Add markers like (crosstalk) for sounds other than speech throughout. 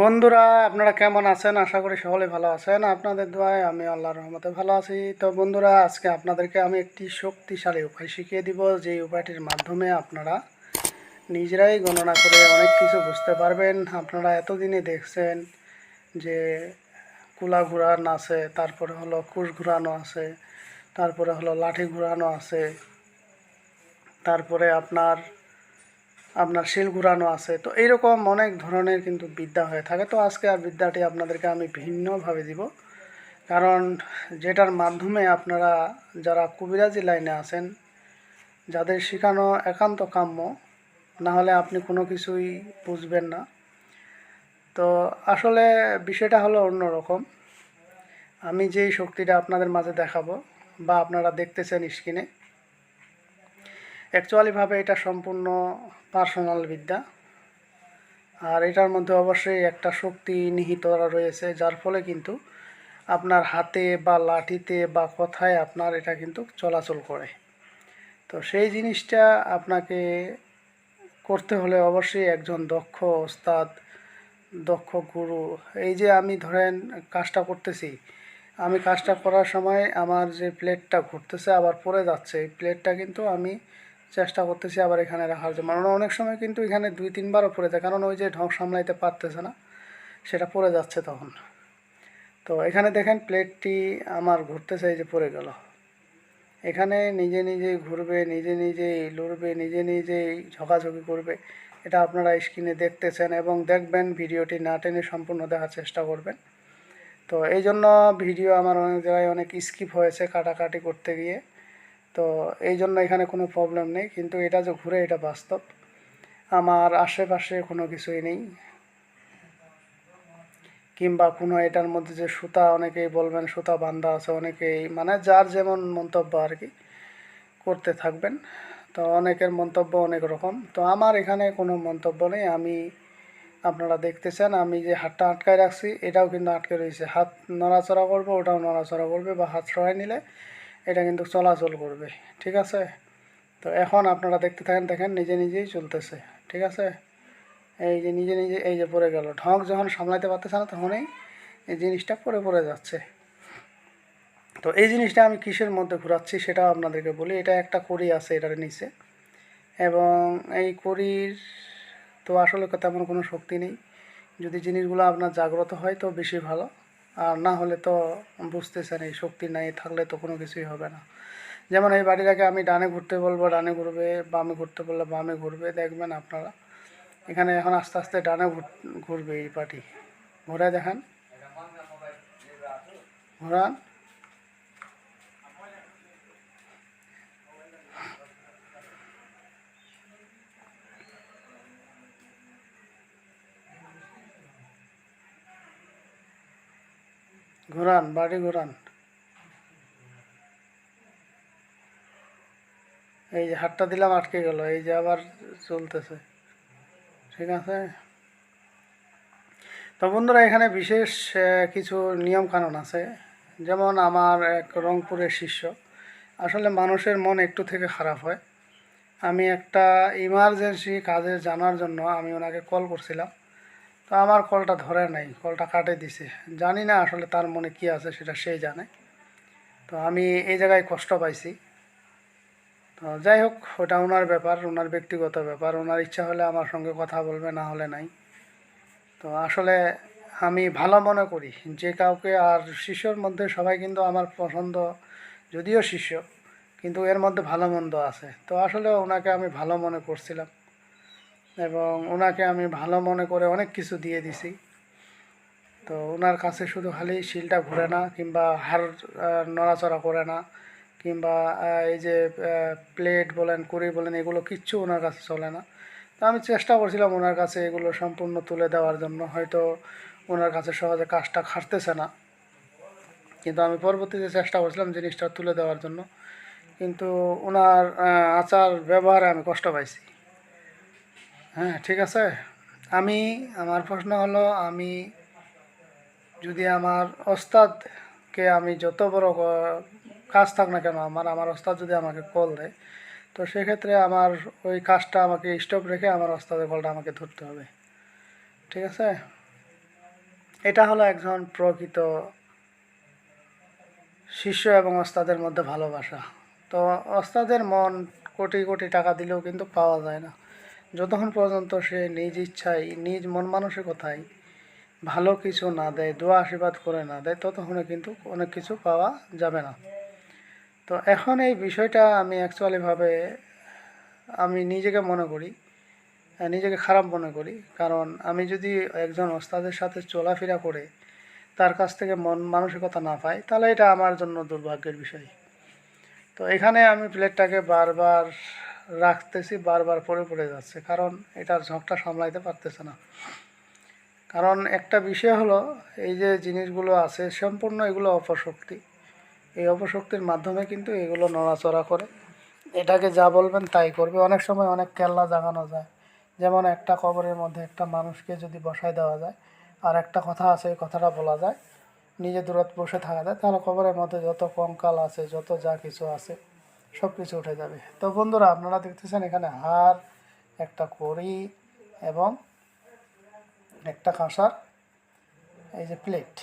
বন্ধুরা, আপনারা কেমন আছেন? আশা করি সকলে ভালো আছেন। আপনাদের দোয়ায় আমি আল্লাহর রহমতে ভালো আছি। তো বন্ধুরা, আজকে আপনাদেরকে আমি একটি শক্তিশালী উপায় শিখিয়ে দিব যে উপায়টির মাধ্যমে আপনারা নিজেরাই গণনা করে অনেক কিছু বুঝতে পারবেন। আপনারা এতদিনে দেখছেন যে কুলা ঘুরানো আছে, তারপরে হলো কুশ ঘুরানো আছে, তারপরে হলো লাঠি ঘুরানো আছে, তারপরে আপনার আপনার শিল ঘুরানো আছে। তো এইরকম অনেক ধরনের কিন্তু বিদ্যা হয়ে থাকে। তো আজকে আর বিদ্যাটি আপনাদেরকে আমি ভিন্নভাবে দিব। কারণ যেটার মাধ্যমে আপনারা যারা কবিরাজি লাইনে আছেন, যাদের শেখানো একান্ত কাম্য, না হলে আপনি কোনো কিছুই বুঝবেন না। তো আসলে বিষয়টা হলো অন্যরকম। আমি যেই শক্তিটা আপনাদের মাঝে দেখাবো বা আপনারা দেখতেছেন স্ক্রিনে অ্যাকচুয়ালিভাবে এটা সম্পূর্ণ পার্সোনাল বিদ্যা। আর এটার মধ্যে অবশ্যই একটা শক্তি নিহিত রয়েছে, যার ফলে কিন্তু আপনার হাতে বা লাঠিতে বা কথায় আপনার এটা কিন্তু চলাচল করে। তো সেই জিনিসটা আপনাকে করতে হলে অবশ্যই একজন দক্ষ ওস্তাদ, দক্ষ গুরু। এই যে আমি ধরেন কাজটা করতেছি, আমি কাজটা করার সময় আমার যে প্লেটটা ঘুরতেছে, আবার পড়ে যাচ্ছে, এই প্লেটটা কিন্তু আমি চেষ্টা করতেছি আবার এখানে রাখার জন্য। কারণ অনেক সময় কিন্তু এখানে দুই, তিনবারও পড়ে যায়। কারণ ওই যে ঢং সামলাইতে পারতেছে না, সেটা পড়ে যাচ্ছে তখন। তো এখানে দেখেন প্লেটটি আমার ঘুরতেছে, এই যে পড়ে গেল। এখানে নিজে নিজেই ঘুরবে, নিজে নিজেই লড়বে, নিজে নিজেই ঝকাঝকি করবে। এটা আপনারা স্ক্রিনে দেখতেছেন এবং দেখবেন, ভিডিওটি না টেনে সম্পূর্ণ দেখার চেষ্টা করবেন। তো এই জন্য ভিডিও আমার অনেক জায়গায় অনেক স্কিপ হয়েছে কাটাকাটি করতে গিয়ে। তো এই জন্য এখানে কোনো প্রবলেম নেই, কিন্তু এটা যে ঘুরে এটা বাস্তব। আমার আশেপাশে কোনো কিছুই নেই। কিংবা কোনো এটার মধ্যে যে সুতা, অনেকেই বলবেন সুতা বান্ধা আছে, অনেকেই মানে যার যেমন মন্তব্য আর কি করতে থাকবেন। তো অনেকের মন্তব্য অনেক রকম। তো আমার এখানে কোনো মন্তব্য নেই। আমি, আপনারা দেখতেছেন, আমি যে হাতটা আটকায় রাখছি, এটাও কিন্তু আটকে রয়েছে। হাত নড়াচড়া করবে, ওটাও নড়াচড়া করবে বা হাত সরাই নিলে এটা কিন্তু চলাচল করবে, ঠিক আছে? তো এখন আপনারা দেখতে থাকেন, দেখেন নিজে নিজেই চলতেছে, ঠিক আছে? এই যে নিজে নিজে এই যে পড়ে গেল ঢক যখন সামলাতে পারতেছে না তখনই এই জিনিসটা পড়ে পড়ে যাচ্ছে। তো এই জিনিসটা আমি কিসের মধ্যে ঘোরাচ্ছি সেটাও আপনাদেরকে বলি, এটা একটা কড়ি আছে এটার নিচে। এবং এই কড়ির তো আসলে তেমন কোনো শক্তি নেই। যদি জিনিসগুলো আপনার জাগ্রত হয় তো বেশি ভালো। আর না হলে তো বুঝতেছেন, এই শক্তি নাই, থাকলে তো কোনো কিছুই হবে না। যেমন এই বাড়িটাকে আমি ডানে ঘুরতে বলব, ডানে ঘুরবে, বামে ঘুরতে বললে বামে ঘুরবে, দেখবেন আপনারা এখানে এখন আস্তে আস্তে ডানে ঘুরবে এই পাটি। ঘোরা দেখান। ঘোরান। ঘোরান, বাড়ি ঘোরান। এই যে হাতটা দিলাম, আটকে গেল। এই যে আবার চলতেছে। ঠিক আছে? তো বন্ধুরা, এখানে বিশেষ কিছু নিয়ম কানুন আছে। যেমন আমার এক রংপুরের শিষ্য। আসলে মানুষের মন একটু থেকে খারাপ হয়। আমি একটা ইমার্জেন্সি কাজে জানার জন্য আমি ওনাকে কল করছিলাম। তো আমার কলটা ধরে নাই, কলটা কাটে দিছে। জানি না আসলে তার মনে কি আছে সেটা সেই জানে। তো আমি এই জায়গায় কষ্ট পাইছি। তো যাই হোক, ওটা ওনার ব্যাপার, ওনার ব্যক্তিগত ব্যাপার। ওনার ইচ্ছা হলে আমার সঙ্গে কথা বলবে, না হলে নাই। তো আসলে আমি ভালো মনে করি। যে কাউকে আর শিষ্যর মধ্যে সবাই কিন্তু আমার পছন্দ, যদিও শিষ্য কিন্তু এর মধ্যে ভালো মন্দ আছে। তো আসলে ওনাকে আমি ভালো মনে করছিলাম। এবং ওনাকে আমি ভালো মনে করে অনেক কিছু দিয়ে দিছি। তো ওনার কাছে শুধু খালি শিলটা ঘুরে না, কিংবা হাড় নড়াচড়া করে না, কিংবা এই যে প্লেট বলেন, কুড়ি বলেন, এগুলো কিচ্ছু ওনার কাছে চলে না। তো আমি চেষ্টা করছিলাম ওনার কাছে এগুলো সম্পূর্ণ তুলে দেওয়ার জন্য, হয়তো ওনার কাছে সহজে কাজটা খাটতেছে না। কিন্তু আমি পরবর্তীতে চেষ্টা করছিলাম জিনিসটা তুলে দেওয়ার জন্য। কিন্তু ওনার আচার, ব্যবহারে আমি কষ্ট পাইছি। হ্যাঁ ঠিক আছে। আমি, আমার প্রশ্ন হলো, আমি যদি আমার ওস্তাদকে আমি যত বড় কাজ থাক না কেন, আমার আমার ওস্তাদ যদি আমাকে কল দেয়, তো সেক্ষেত্রে আমার ওই কাজটা আমাকে স্টপ রেখে আমার ওস্তাদের কলটা আমাকে ধরতে হবে। ঠিক আছে? এটা হলো একজন প্রকৃত শিষ্য এবং ওস্তাদের মধ্যে ভালোবাসা। তো ওস্তাদের মন কোটি কোটি টাকা দিলেও কিন্তু পাওয়া যায় না। যতক্ষণ পর্যন্ত সে নিজ ইচ্ছায়, নিজ মন মানসিকতায় ভালো কিছু না দেয়, দোয়া আশীর্বাদ করে না দেয়, ততক্ষণে কিন্তু অনেক কিছু পাওয়া যাবে না। তো এখন এই বিষয়টা আমি অ্যাকচুয়ালিভাবে আমি নিজেকে মনে করি নিজেকে খারাপ মনে করি। কারণ আমি যদি একজন ওস্তাদের সাথে চলাফেরা করে তার কাছ থেকে মন মানসিকতা না পাই, তাহলে এটা আমার জন্য দুর্ভাগ্যের বিষয়। তো এখানে আমি প্লেটটাকে বারবার রাখতেছি, বারবার পড়ে পড়ে যাচ্ছে। কারণ এটার ঝোঁকটা সামলাইতে পারতেছে না। কারণ একটা বিষয় হলো, এই যে জিনিসগুলো আছে, সম্পূর্ণ এগুলো অপশক্তি। এই অপশক্তির মাধ্যমে কিন্তু এগুলো নড়াচড়া করে। এটাকে যা বলবেন তাই করবে। অনেক সময় অনেক কেল্লা জাগানো যায়। যেমন একটা কবরের মধ্যে একটা মানুষকে যদি বসায় দেওয়া যায়, আর একটা কথা আছে, এই কথাটা বলা যায়, নিজে দূরত বসে থাকা যায়, তাহলে কবরের মধ্যে যত কঙ্কাল আছে, যত যা কিছু আছে সব কিছু উঠে যাবে। তো বন্ধুরা, আপনারা দেখতেছেন এখানে হার, একটা কড়ি এবং একটা কাঁসার, এই যে প্লেট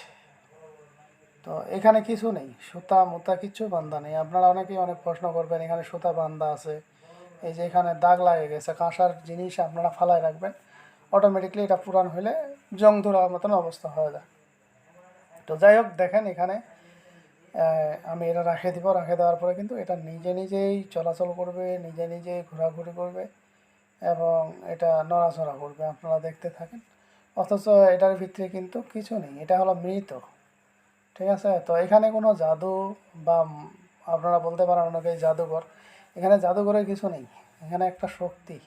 তো এখানে কিছু নেই, সুতা, মুতা কিছু বান্ধা নেই। আপনারা অনেকেই অনেক প্রশ্ন করবেন, এখানে সুতা বান্ধা আছে। এই যে এখানে দাগ লাগে গেছে, কাঁসার জিনিস আপনারা ফালায় রাখবেন। অটোমেটিকলি এটা পুরান হলে জং ধরার মতন অবস্থা হয়ে যায়। তো যাই হোক, দেখেন এখানে আমি এটা রাখে দিব, রাখে দেওয়ার পরে কিন্তু এটা নিজে নিজেই চলাচল করবে, নিজে নিজেই ঘোরাঘুরি করবে এবং এটা নড়াচড়া করবে, আপনারা দেখতে থাকেন। অথচ এটার ভিতরে কিন্তু কিছু নেই, এটা হলো মৃত, ঠিক আছে? তো এখানে কোনো জাদু বা আপনারা বলতে পারেন অনেকে জাদুঘর, এখানে জাদুঘরের কিছু নেই, এখানে একটা শক্তি,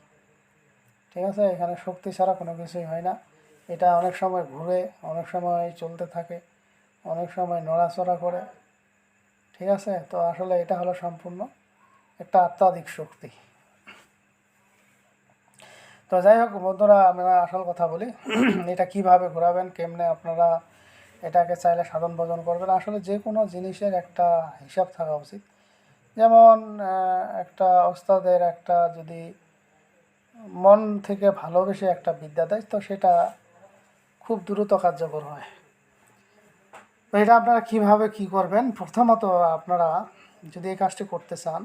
ঠিক আছে? এখানে শক্তি ছাড়া কোনো কিছুই হয় না। এটা অনেক সময় ঘুরে, অনেক সময় চলতে থাকে, অনেক সময় নড়াচড়া করে ঠিক আছে? তো আসলে এটা হলো সম্পূর্ণ একটা আত্মাধিক শক্তি। তো যাই হোক, বন্ধুরা আমরা আসল কথা বলি। (clears throat) এটা কীভাবে ঘোরাবেন, কেমনে আপনারা এটাকে চাইলে সাধন ভোজন করবেন, আসলে যে কোনো জিনিসের একটা হিসাব থাকা উচিত। যেমন একটা ওস্তাদের একটা যদি মন থেকে ভালোবেসে একটা বিদ্যা দেয়, তো সেটা খুব দ্রুত কার্যকর হয়। তো এটা আপনারা কীভাবে কি করবেন? প্রথমত আপনারা যদি এই কাজটি করতে চান,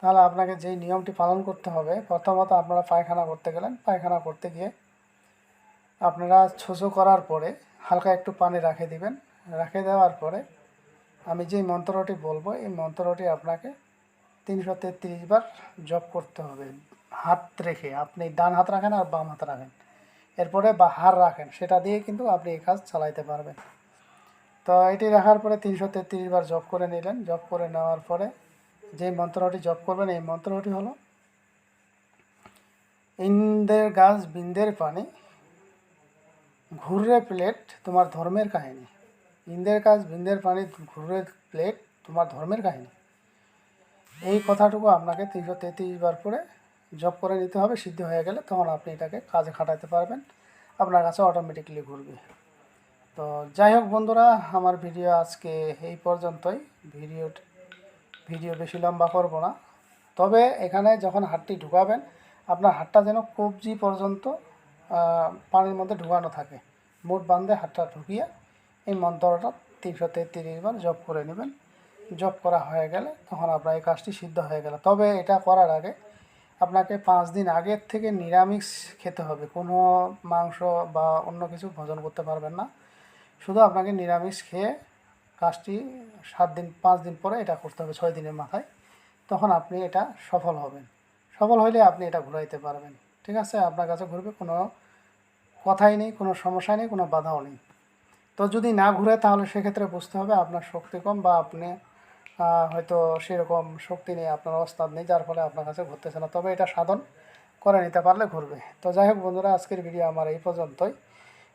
তাহলে আপনাকে যেই নিয়মটি পালন করতে হবে, প্রথমত আপনারা পায়খানা করতে গেলেন। পায়খানা করতে গিয়ে আপনারা ছোঁচো করার পরে হালকা একটু পানি রাখে দিবেন। রাখে দেওয়ার পরে আমি যেই মন্ত্রটি বলব, এই মন্ত্রটি আপনাকে তিনশো তেত্রিশ বার জপ করতে হবে। হাত রেখে, আপনি ডান হাত রাখেন আর বাম হাত রাখেন। এরপরে বা হার রাখেন, সেটা দিয়ে কিন্তু আপনি এই কাজ চালাইতে পারবেন। তো এটি রাখার পরে তিনশো তেত্রিশ বার জপ করে নিলেন। জপ করে নেওয়ার পরে যে মন্ত্রটি জপ করবেন, এই মন্ত্রটি হলো, ইন্দের গাছ বিন্দের পানি ঘুরে প্লেট তোমার ধর্মের কাহিনী। ইন্দের কাজ বিন্দের পানি ঘুরে প্লেট তোমার ধর্মের কাহিনী। এই কথাটুকু আপনাকে তিনশো তেত্রিশ বার করে জব করে নিতে হবে। সিদ্ধ হয়ে গেলে তখন আপনি এটাকে কাজে খাটাতে পারবেন। আপনার কাছে অটোমেটিকলি ঘুরবে। তো যাই হোক বন্ধুরা, আমার ভিডিও আজকে এই পর্যন্তই। ভিডিও ভিডিও বেশি লম্বা করব না। তবে এখানে যখন হাতটি ঢুকাবেন, আপনার হাতটা যেন কবজি পর্যন্ত পানির মধ্যে ঢুকানো থাকে। মুঠ বান্ধে হাতটা ঢুকিয়ে এই মন্ত্রটা তিনশো তেত্রিশ বার জপ করে নেবেন। জপ করা হয়ে গেলে তখন আপনার এই কাজটি সিদ্ধ হয়ে গেল। তবে এটা করার আগে আপনাকে পাঁচ দিন আগের থেকে নিরামিষ খেতে হবে। কোনো মাংস বা অন্য কিছু ভোজন করতে পারবেন না। শুধু আপনাকে নিরামিষ খেয়ে কাজটি সাত দিন, পাঁচ দিন পরে এটা করতে হবে, ছয় দিনের মাথায়। তখন আপনি এটা সফল হবেন। সফল হইলে আপনি এটা ঘুরাইতে পারবেন। ঠিক আছে? আপনার কাছে ঘুরবে, কোনো কথাই নেই, কোনো সমস্যা নেই, কোনো বাধাও নেই। তো যদি না ঘুরে, তাহলে সেক্ষেত্রে বুঝতে হবে আপনার শক্তি কম বা আপনি হয়তো সেরকম শক্তি নেই, আপনার অস্তাদ নেই, যার ফলে আপনার কাছে ঘুরতেছে না। তবে এটা সাধন করে নিতে পারলে ঘুরবে। তো যাই হোক বন্ধুরা, আজকের ভিডিও আমার এই পর্যন্তই।